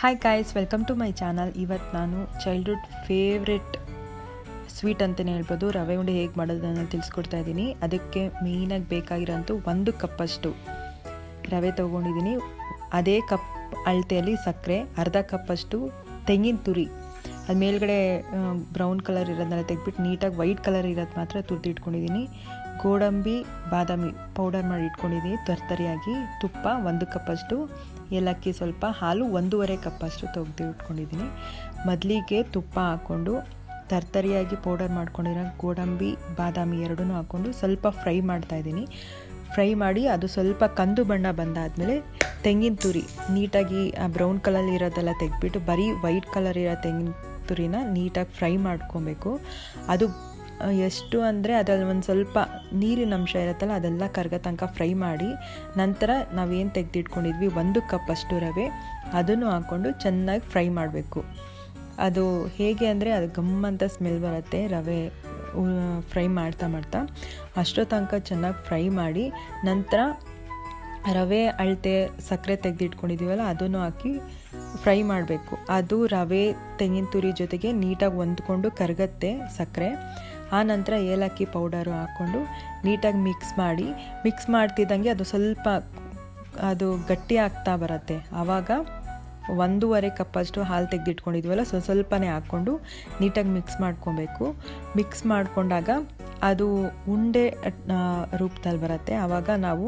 Hi guys welcome to my channel ಇವತ್ತು ನಾನು childhood favourite sweet ಅಂತಲೇ ಹೇಳ್ಬೋದು. ರವೆ ಉಂಡೆ ಹೇಗೆ ಮಾಡೋದನ್ನು ತಿಳಿಸ್ಕೊಡ್ತಾ ಇದ್ದೀನಿ. ಅದಕ್ಕೆ ಮೇಯ್ನಾಗಿ ಬೇಕಾಗಿರೋಂಥ ಒಂದು ಕಪ್ಪಷ್ಟು ರವೆ ತೊಗೊಂಡಿದ್ದೀನಿ. ಅದೇ ಕಪ್ ಅಳತೆಯಲ್ಲಿ ಸಕ್ಕರೆ, ಅರ್ಧ ಕಪ್ಪಷ್ಟು ತೆಂಗಿನ ತುರಿ. ಅದು ಮೇಲ್ಗಡೆ ಬ್ರೌನ್ ಕಲರ್ ಇರೋದನ್ನೆಲ್ಲ ತೆಗೆದ್ಬಿಟ್ಟು ನೀಟಾಗಿ ವೈಟ್ ಕಲರ್ ಇರೋದು ಮಾತ್ರ ತುರ್ದು ಇಟ್ಕೊಂಡಿದ್ದೀನಿ ಗೋಡಂಬಿ, ಬಾದಾಮಿ ಪೌಡರ್ ಮಾಡಿ ಇಟ್ಕೊಂಡಿದ್ದೀನಿ ತರ್ತರಿಯಾಗಿ. ತುಪ್ಪ ಒಂದು ಕಪ್ಪಷ್ಟು, ಏಲಕ್ಕಿ ಸ್ವಲ್ಪ, ಹಾಲು ಒಂದೂವರೆ ಕಪ್ಪಷ್ಟು ತೆಗೆದು ಇಟ್ಕೊಂಡಿದ್ದೀನಿ ಮೊದಲಿಗೆ ತುಪ್ಪ ಹಾಕ್ಕೊಂಡು ತರ್ತರಿಯಾಗಿ ಪೌಡರ್ ಮಾಡ್ಕೊಂಡಿರೋ ಗೋಡಂಬಿ, ಬಾದಾಮಿ ಎರಡೂ ಹಾಕ್ಕೊಂಡು ಸ್ವಲ್ಪ ಫ್ರೈ ಮಾಡ್ತಾಯಿದ್ದೀನಿ ಫ್ರೈ ಮಾಡಿ ಅದು ಸ್ವಲ್ಪ ಕಂದು ಬಣ್ಣ ಬಂದಾದಮೇಲೆ ತೆಂಗಿನ ತುರಿ ನೀಟಾಗಿ ಆ ಬ್ರೌನ್ ಕಲರ್ ಇರೋದೆಲ್ಲ ತೆಗೆದ್ಬಿಟ್ಟು ಬರೀ ವೈಟ್ ಕಲರ್ ಇರೋ ತೆಂಗಿನ ತುರಿನ ನೀಟಾಗಿ ಫ್ರೈ ಮಾಡ್ಕೊಬೇಕು. ಅದು ಎಷ್ಟು ಅಂದರೆ ಅದರಲ್ಲಿ ಒಂದು ಸ್ವಲ್ಪ ನೀರಿನ ಅಂಶ ಇರುತ್ತಲ್ಲ, ಅದೆಲ್ಲ ಕರ್ಗ ತನಕ ಫ್ರೈ ಮಾಡಿ, ನಂತರ ನಾವೇನು ತೆಗೆದಿಟ್ಕೊಂಡಿದ್ವಿ, ಒಂದು ಕಪ್ ಅಷ್ಟು ರವೆ, ಅದನ್ನು ಹಾಕ್ಕೊಂಡು ಚೆನ್ನಾಗಿ ಫ್ರೈ ಮಾಡಬೇಕು. ಅದು ಹೇಗೆ ಅಂದರೆ, ಅದು ಗಮ್ಮಂತ ಸ್ಮೆಲ್ ಬರುತ್ತೆ, ರವೆ ಫ್ರೈ ಮಾಡ್ತಾ ಮಾಡ್ತಾ. ಅಷ್ಟೋ ತನಕ ಚೆನ್ನಾಗಿ ಫ್ರೈ ಮಾಡಿ, ನಂತರ ರವೆ, ಅಳತೆ, ಸಕ್ಕರೆ ತೆಗೆದಿಟ್ಕೊಂಡಿದ್ದೀವಲ್ಲ ಅದನ್ನು ಹಾಕಿ ಫ್ರೈ ಮಾಡಬೇಕು. ಅದು ರವೆ, ತೆಂಗಿನ ತುರಿ ಜೊತೆಗೆ ನೀಟಾಗಿ ಹೊಂದ್ಕೊಂಡು ಕರಗತ್ತೆ ಸಕ್ಕರೆ. ಆ ನಂತರ ಏಲಕ್ಕಿ ಪೌಡರು ಹಾಕ್ಕೊಂಡು ನೀಟಾಗಿ ಮಿಕ್ಸ್ ಮಾಡಿ. ಮಿಕ್ಸ್ ಮಾಡ್ತಿದ್ದಂಗೆ ಅದು ಸ್ವಲ್ಪ ಅದು ಗಟ್ಟಿ ಆಗ್ತಾ ಬರುತ್ತೆ. ಆವಾಗ ಒಂದೂವರೆ ಕಪ್ಪಷ್ಟು ಹಾಲು ತೆಗೆದಿಟ್ಕೊಂಡಿದ್ವಲ್ಲ, ಸ್ವಲ್ಪ ಸ್ವಲ್ಪನೇ ಹಾಕ್ಕೊಂಡು ನೀಟಾಗಿ ಮಿಕ್ಸ್ ಮಾಡ್ಕೊಬೇಕು. ಮಿಕ್ಸ್ ಮಾಡಿಕೊಂಡಾಗ ಅದು ಉಂಡೆ ರೂಪದಲ್ಲಿ ಬರುತ್ತೆ. ಆವಾಗ ನಾವು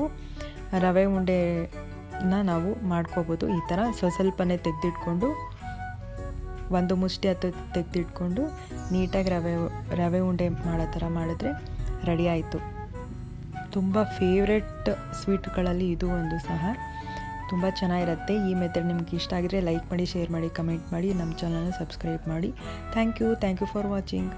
ರವೆ ಉಂಡೆನ ನಾವು ಮಾಡ್ಕೋಬೋದು. ಈ ಥರ ಸ್ವಲ್ಪ ಸ್ವಲ್ಪನೇ ತೆಗೆದಿಟ್ಕೊಂಡು, ಒಂದು ಮುಷ್ಟಿ ಹತ್ತು ತೆಗೆದಿಟ್ಕೊಂಡು, ನೀಟಾಗಿ ರವೆ ರವೆ ಉಂಡೆ ಮಾಡೋ ಥರ ಮಾಡಿದ್ರೆ ರೆಡಿ ಆಯಿತು. ತುಂಬ ಫೇವ್ರೆಟ್ ಸ್ವೀಟ್ಗಳಲ್ಲಿ ಇದು ಒಂದು ಸಹ. ತುಂಬ ಚೆನ್ನಾಗಿರುತ್ತೆ. ಈ ಮೆಥಡ್ ನಿಮ್ಗೆ ಇಷ್ಟ ಆಗಿದ್ರೆ ಲೈಕ್ ಮಾಡಿ ಶೇರ್ ಮಾಡಿ ಕಮೆಂಟ್ ಮಾಡಿ. ನಮ್ಮ ಚಾನಲ್ನ ಸಬ್ಸ್ಕ್ರೈಬ್ ಮಾಡಿ. Thank you thank you for watching